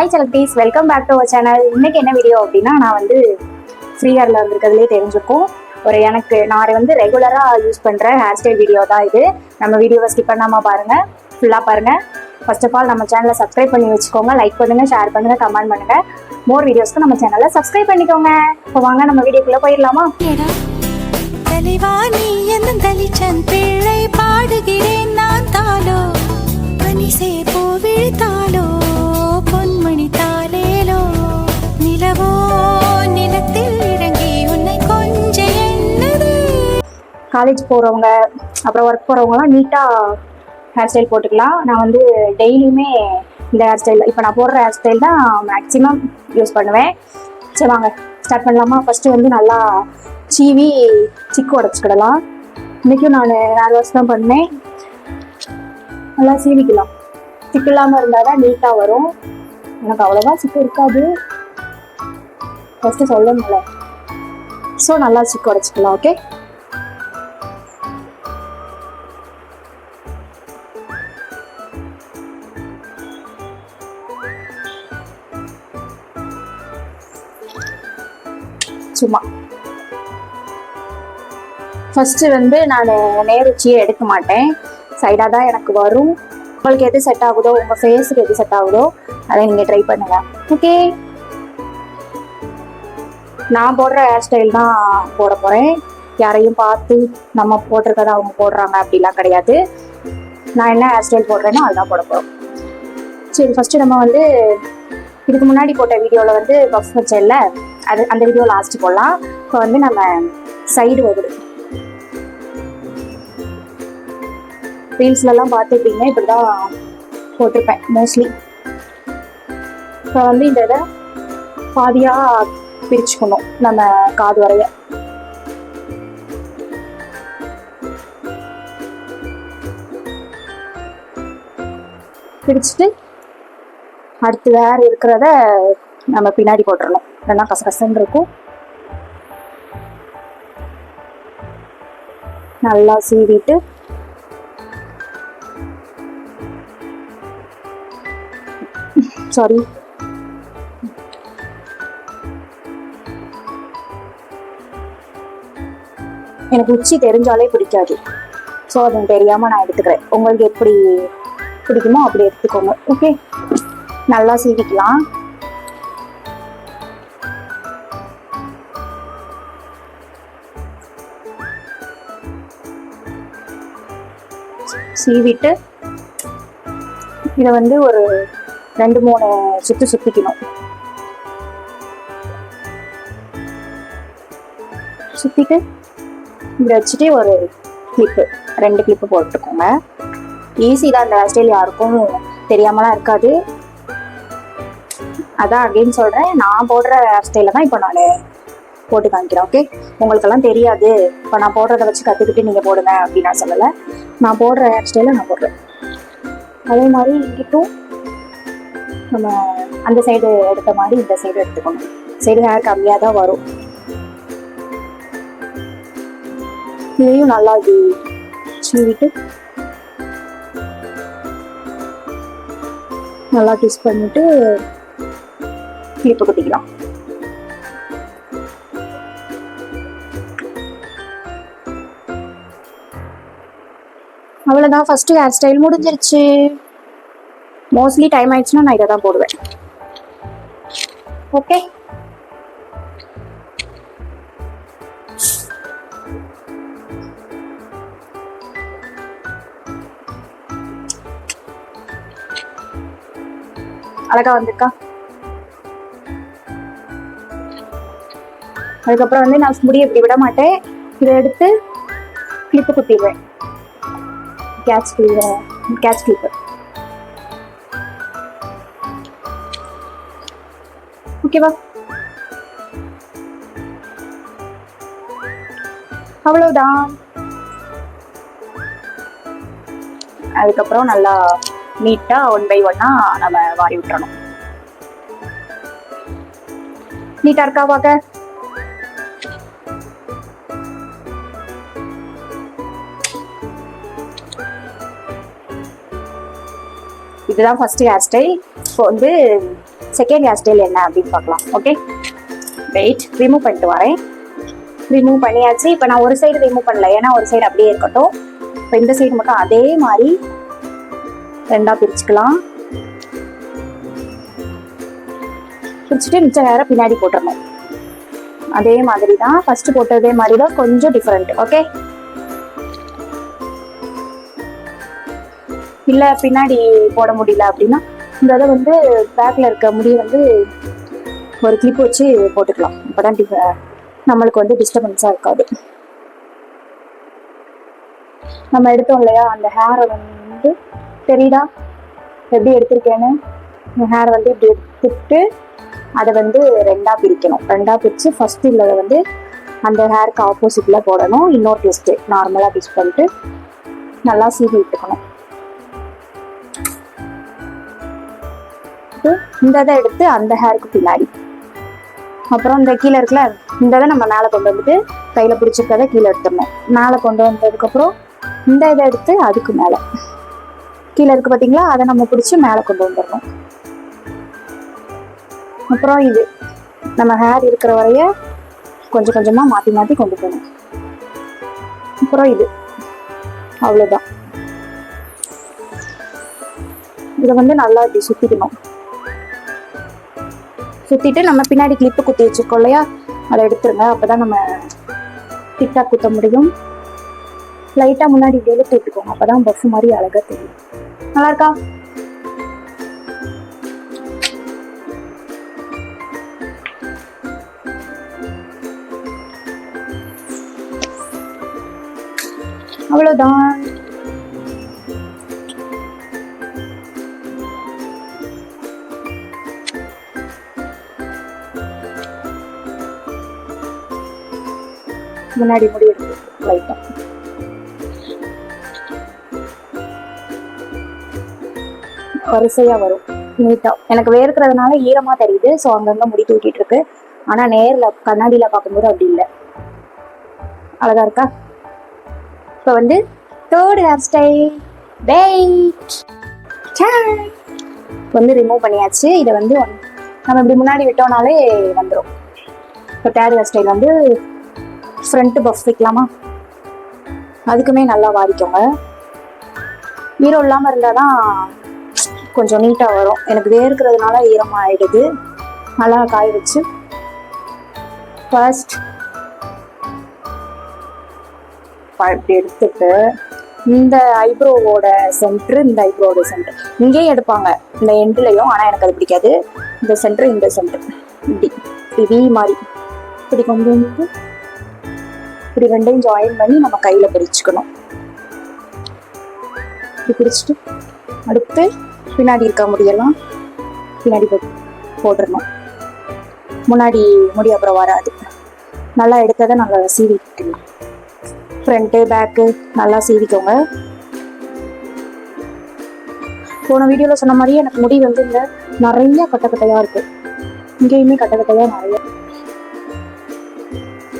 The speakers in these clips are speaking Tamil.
Hi செலக்டீஸ் welcome back to our channel இன்னைக்கு என்ன வீடியோ அப்படின்னா நான் வந்து ஃப்ரீ வந்திருக்கிறதுலே தெரிஞ்சுக்கும். ஒரு எனக்கு நான் வந்து ரெகுலராக யூஸ் பண்ணுற ஹேர் ஸ்டைல் வீடியோ தான் இது. நம்ம வீடியோவை ஸ்கிப் பண்ணாமல் பாருங்கள் ஃபுல்லாக பாருங்கள் ஃபர்ஸ்ட் ஆஃப் ஆல் நம்ம சேனலை சப்ஸ்கிரைப் பண்ணி வச்சுக்கோங்க. லைக் பண்ணுங்கள் ஷேர் பண்ணுங்கள் கமெண்ட் பண்ணுங்கள் மோர் வீடியோஸ்க்கு நம்ம சேனலை சப்ஸ்கிரைப் பண்ணிக்கோங்க. இப்போ வாங்க நம்ம வீடியோக்குள்ளே போயிடலாமா? எடா நீ என்னும் தலிச்சன் பிள்ளை பாடுகிறேன்? நான் தாளோ பனிசே காலேஜ் போகிறவங்க அப்புறம் ஒர்க் போகிறவங்கலாம் நீட்டாக ஹேர் ஸ்டைல் போட்டுக்கலாம். நான் வந்து டெய்லியுமே இந்த ஹேர் ஸ்டைல் இப்போ நான் போடுற ஹேர் ஸ்டைல் தான் மேக்ஸிமம் யூஸ் பண்ணுவேன். சரி வாங்க. ஸ்டார்ட் பண்ணலாமா? ஃபஸ்ட்டு வந்து நல்லா சீவி சிக்கு உடச்சிக்கிடலாம். இன்றைக்கும் நான் ஹேர் வாஷ் தான் பண்ணேன். நல்லா சீவிக்கலாம். சிக்கு இல்லாமல் இருந்தால் தான் நீட்டாக வரும். எனக்கு அவ்வளோவா சிக்கு இருக்காது. ஃபஸ்ட்டு சொல்லணும்ல ஸோ நல்லா சிக்கு உடச்சிக்கலாம் ஓகே சும்மா. ஃபஸ்ட்டு வந்து நான் நேருச்சியை எடுக்க மாட்டேன். சைடாக தான் எனக்கு வரும். உங்களுக்கு எது செட் ஆகுதோ உங்கள் ஃபேஸுக்கு எது செட் ஆகுதோ அதை நீங்கள் ட்ரை பண்ணுங்க. ஓகே நான் போடுற ஹேர் ஸ்டைல் தான் போட போகிறேன் யாரையும் பார்த்து நம்ம போட்டிருக்கதை அவங்க போடுறாங்க அப்படிலாம் கிடையாது. நான் என்ன ஹேர் ஸ்டைல் போடுறேனோ அதுதான் போட போகிறோம் சரி ஃபஸ்ட்டு நம்ம வந்து இதுக்கு முன்னாடி போட்ட வீடியோவில் வந்து பஃப் வச்சேன்ல அது அந்த வீடியோ லாஸ்ட் போடலாம். இப்போ வந்து நம்ம சைடு வகுடு ரீல்ஸ்லலாம் பார்த்துருப்பீங்க இப்படி தான் போட்டிருப்பேன் மோஸ்ட்லி இப்போ வந்து இந்த இதை பாதியாக பிரிச்சுக்கணும் நம்ம காது வரைய. பிரிச்சுட்டு அடுத்து வேற இருக்கிறத நம்ம பின்னாடி போட்டுடணும் நல்லா கசகசன்னு இருக்கும். நல்லா சீவிட்டு சாரி எனக்கு உச்சி தெரிஞ்சாலே பிடிக்காது. ஸோ அது தெரியாமல் நான் எடுத்துக்கிறேன். உங்களுக்கு எப்படி பிடிக்குமோ அப்படி எடுத்துக்கோங்க. ஓகே நல்லா சீவிக்கலாம். சீவிட்டு இதை வந்து ஒரு ரெண்டு மூணு சுத்து சுத்திக்கணும். சுத்திட்டு இப்படி வச்சுட்டு ஒரு கிளிப்பு ரெண்டு கிளிப்பு போட்டுக்கோங்க. ஈஸி தான் இந்த ஹேர் ஸ்டைல் யாருக்கும் தெரியாமலாம் இருக்காது. அதான் அகைன் சொல்கிறேன் நான் போடுற ஹேர் ஸ்டைலில் தான் இப்போ நான் போட்டு காமிக்கிறேன் ஓகே உங்களுக்கெல்லாம் தெரியாது. இப்போ நான் போடுறத வச்சு கற்றுக்கிட்டு நீங்கள் போடுங்க அப்படின்னு நான் சொல்லலை. நான் போடுற ஹேர் ஸ்டைலை நான் போடுறேன். அதே மாதிரி இங்கிட்டும் நம்ம அந்த சைடு எடுத்த மாதிரி இந்த சைடு எடுத்துக்கணும் சைடு ஹேர் கம்மியாக தான் வரும். இதையும் நல்லா இது சீவிட்டு நல்லா டிஸ் பண்ணிட்டு கிளிப்பு குத்திக்கலாம். அவ்வளோதான் ஃபஸ்ட்டு ஹேர் ஸ்டைல் முடிஞ்சிருச்சு. மோஸ்ட்லி டைம் ஆயிடுச்சுன்னா நான் இதை தான் போடுவேன். ஓகே அழகா வந்திருக்கா? அதுக்கப்புறம் வந்து நான் முடிய இப்படி விட மாட்டேன். இதை எடுத்து கிளிப்பு குத்திடுவேன். கேட்ச் கிளிப்பு கேட்ச் கிளிப்பு ஓகேவா அவ்வளவுதான் அதுக்கப்புறம் நல்லா நீட்டா ஒன் பை ஒன்னா நம்ம வாரி விட்டுறணும். நீட்டா இருக்கா பார்க்க இதுதான் ஃபர்ஸ்ட் ஹேர் ஸ்டைல் இப்போ வந்து செகண்ட் ஹேர் ஸ்டைல் என்ன அப்படின்னு பார்க்கலாம். ஓகே வெயிட் ரிமூவ் பண்ணிட்டு வரேன். ரிமூவ் பண்ணியாச்சு. இப்போ நான் ஒரு சைடு ரிமூவ் பண்ணல. ஏன்னா ஒரு சைடு அப்படியே இருக்கட்டும். இப்போ இந்த சைடு மட்டும் அதே மாதிரி ரெண்டாக பிரிச்சுக்கலாம். பிரிச்சுட்டு மிச்ச நேரம் பின்னாடி போட்டுறணும். அதே மாதிரி தான் ஃபஸ்ட்டு போட்டதே மாதிரி தான் கொஞ்சம் டிஃப்ரெண்ட் ஓகே இல்லை பின்னாடி போட முடியல அப்படின்னா இந்த இதை வந்து பேக்கில் இருக்க முடிய வந்து ஒரு கிளிப் வச்சு போட்டுக்கலாம். அப்போதான் டிஃப- நம்மளுக்கு வந்து டிஸ்டர்பன்ஸாக இருக்காது. நம்ம எடுத்தோம் இல்லையா அந்த ஹேரை வந்து தெரியுதா? எப்படி எடுத்திருக்கேன்னு? ஹேர் வந்து இப்படி எடுத்துட்டு அதை வந்து ரெண்டாக பிரிக்கணும். ரெண்டாக பிரித்து ஃபஸ்ட்டு உள்ளதை வந்து அந்த ஹேருக்கு ஆப்போசிட்டில் போடணும். இன்னொரு டெஸ்ட்டு நார்மலாக ட்விஸ்ட் பண்ணிட்டு நல்லா சீவி விட்டுக்கணும். இந்த இதை எடுத்து அந்த ஹேருக்கு பின்னாடி. அப்புறம் இந்த கீழே இருக்குல்ல இந்த இதை நம்ம மேலே கொண்டு வந்துட்டு கையில் பிடிச்சிருக்கதை கீழே எடுத்துடணும். மேலே கொண்டு வந்ததுக்கப்புறம் இந்த இதை எடுத்து அதுக்கு மேலே. கீழே இருக்கு பார்த்தீங்களா? அதை நம்ம பிடிச்சி மேலே கொண்டு வந்துடணும். அப்புறம் இது. நம்ம ஹேர் இருக்கிற வரைய கொஞ்சம் கொஞ்சமாக மாற்றி மாற்றி கொண்டு போகணும். அப்புறம் இது. அவ்வளோதான் இதை வந்து நல்லா இப்படி சுற்றிக்கணும் சுற்றிட்டு நம்ம பின்னாடி கிளிப்பு குத்தி வச்சிருக்கோம் இல்லையா? அதை எடுத்துருங்க. அப்போ தான் நம்ம திட்டா குத்த முடியும். லைட்டாக முன்னாடி இப்படி இழுத்து விட்டுக்கோங்க அப்போ தான் பஃப் மாதிரி அழகாக தெரியும். நல்லா இருக்கா அவ்வளோதான் முன்னாடி முடி எடுத்து லைட்டாக வரிசையா வரும். நீட்டாக எனக்கு வேர்க்கிறதுனால ஈரமாக தெரியுது. ஸோ அங்கங்கே முடி தூக்கிட்டு இருக்கு ஆனால் நேரில் கண்ணாடியில் பார்க்கும்போது அப்படி இல்லை. அழகா இருக்கா? இப்போ வந்து தேர்ட் ஹேர் ஸ்டைல் வெயிட் வந்து ரிமூவ் பண்ணியாச்சு. இதை வந்து நம்ம இப்படி முன்னாடி விட்டோம்னாலே வந்துடும் இப்போ தேர்ட் ஹேர் ஸ்டைல் வந்து ஃப்ரண்ட் பஃப் வைக்கலாமா? அதுக்குமே நல்லா வாரிக்கோங்க ஈரம் இல்லாமல் இருந்தால் தான் கொஞ்சம் நீட்டாக வரும். எனக்கு வேர்க்கிறதுனால ஈரமாக ஆயிடுது. நல்லா காய வச்சு. ஃபர்ஸ்ட் இப்படி எடுத்துட்டு இந்த ஐப்ரோவோட சென்டர் இந்த ஐப்ரோவோட சென்டர் இங்கேயும் எடுப்பாங்க இந்த எண்ட்லையும் ஆனால் எனக்கு அது பிடிக்காது. இந்த சென்டர் இந்த சென்டர் இப்படி இப்படி V மாதிரி. இப்படி கொண்டு வந்து இப்படி ரெண்டையும் ஜாயின் பண்ணி நம்ம கையில் பிடிச்சுக்கணும் இப்படி பிடிச்சிட்டு அடுத்து பின்னாடி இருக்க முடியெல்லாம் பின்னாடி போட்டுடணும் முன்னாடி முடி அப்புறம் வராது. நல்லா எடுத்ததை நல்லா சீவிக்கலாம் ஃப்ரண்ட்டு பேக்கு நல்லா சீவிக்கோங்க. போன வீடியோவில் சொன்ன மாதிரியே எனக்கு முடி வந்து இந்த நிறைய கட்ட கட்டையாக இருக்கு. இங்கேயுமே கட்ட கட்டையாக நிறைய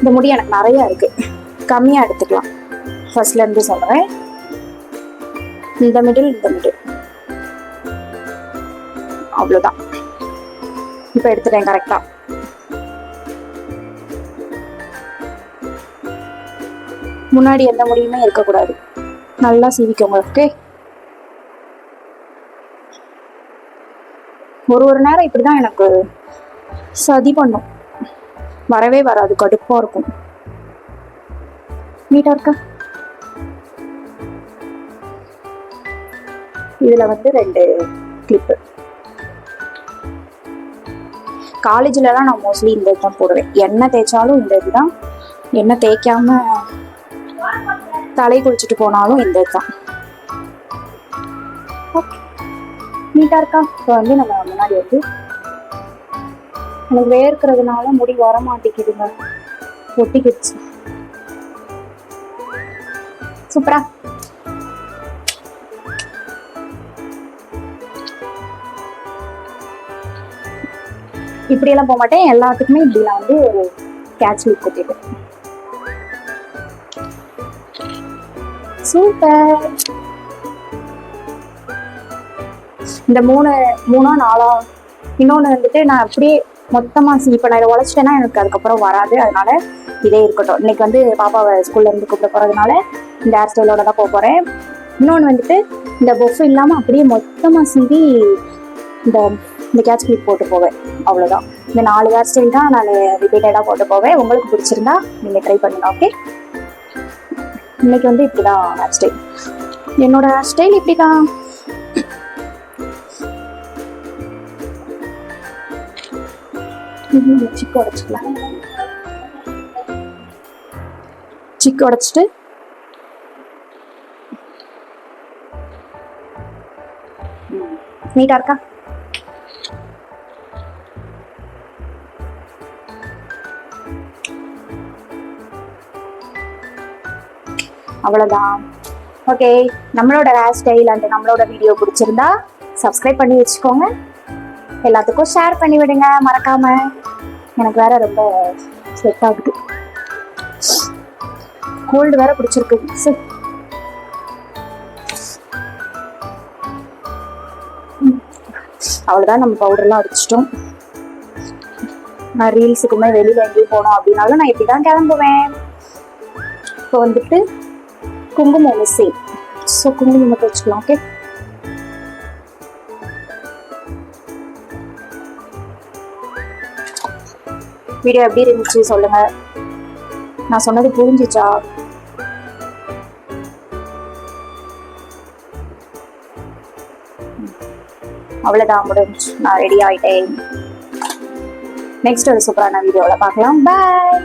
இந்த முடி எனக்கு நிறைய இருக்கு. கம்மியாக எடுத்துக்கலாம். ஃபர்ஸ்ட்ல இருந்து சொல்கிறேன் இந்த மிடில் இந்த மிடில் அவ்வளோதான் இப்போ எடுத்துட்டேன் கரெக்டாக முன்னாடி எந்த முடியுமே இருக்கக்கூடாது. நல்லா சீவிக்கோங்க ஓகே ஒரு ஒரு நேரம் இப்படிதான் எனக்கு சதி பண்ணும். வரவே வராது கடுப்பா இருக்கும். நீட்டாக இருக்கா இதுல வந்து ரெண்டு கிளிப்பு காலேஜ்லலாம் நான் மோஸ்ட்லி இந்த இதுதான் போடுவேன். என்ன தேய்ச்சாலும் இந்த இதுதான். என்ன தேய்க்காம தலை குளிச்சுட்டு போனாலும் இந்த இதுதான். ஓகே நீட்டாக இருக்கா இப்போ வந்து நம்ம முன்னாடி வந்து எனக்கு வேர்க்கிறதுனால முடி வர மாட்டேங்குதுங்க ஒட்டிக்கிடுச்சு. சூப்பரா? இப்படியெல்லாம் போக மாட்டேன் எல்லாத்துக்குமே இப்படி நான் வந்து ஒரு கேட்ச் லுக் குத்திட்டேன் சூப்பர். இந்த மூணு மூணா நாலா இன்னொன்று வந்துட்டு நான் அப்படியே மொத்தமாக இப்போ நான் இதை உழைச்சிட்டேன்னா எனக்கு அதுக்கப்புறம் வராது. அதனால இதே இருக்கட்டும். இன்னைக்கு வந்து பாப்பாவை ஸ்கூல்லேருந்து கூப்பிட போகிறதுனால இந்த ஹேர் ஸ்டைலோட தான் போக போகிறேன் இன்னொன்று வந்துட்டு இந்த பொஃப் இல்லாமல் அப்படியே மொத்தமாக சீவி இந்த இந்த கேட்ச் கிளிப் போட்டு போவேன். அவ்வளோதான் இந்த நாலு ஹேர் ஸ்டைல் தான் நான் ரிப்பீட்டடாக போட்டு போவேன். உங்களுக்கு பிடிச்சிருந்தா நீங்கள் ட்ரை பண்ணுங்க ஓகே இன்னைக்கு வந்து இப்படி தான் ஹேர் ஸ்டைல் என்னோட ஹேர் ஸ்டைல் இப்படி தான் சிக்கு உடச்சிக்கலாம் சிக்கு உடச்சிட்டு நீட்டா இருக்கா? அவ்வளோதான் ஓகே நம்மளோட ஹேர் ஸ்டைல் அண்ட் நம்மளோட வீடியோ பிடிச்சிருந்தா சப்ஸ்கிரைப் பண்ணி வச்சுக்கோங்க. எல்லாத்துக்கும் ஷேர் பண்ணி விடுங்க மறக்காம. எனக்கு வேற ரொம்ப செட் ஆகுது. கோல்டு வேற பிடிச்சிருக்கு சரி. அவ்வளோதான் நம்ம பவுடர்லாம் அடிச்சிட்டோம். நான் ரீல்ஸுக்குமே வெளியில் எங்கேயும் போனோம் அப்படின்னாலும் நான் இப்படி தான் கிளம்புவேன். இப்போ வந்துட்டு குங்குமம் மிஸ்ஸி ஸோ குங்குமம் மட்டும் வச்சுக்கலாம் ஓகே வீடியோ எப்படி இருந்துச்சு சொல்லுங்க. நான் சொன்னது புரிஞ்சிச்சா? அவ்வளோதான் முடிஞ்சு. நான் ரெடி ஆயிட்டேன். நெக்ஸ்ட் ஒரு சூப்பரான வீடியோவில் பார்க்கலாம். பாய்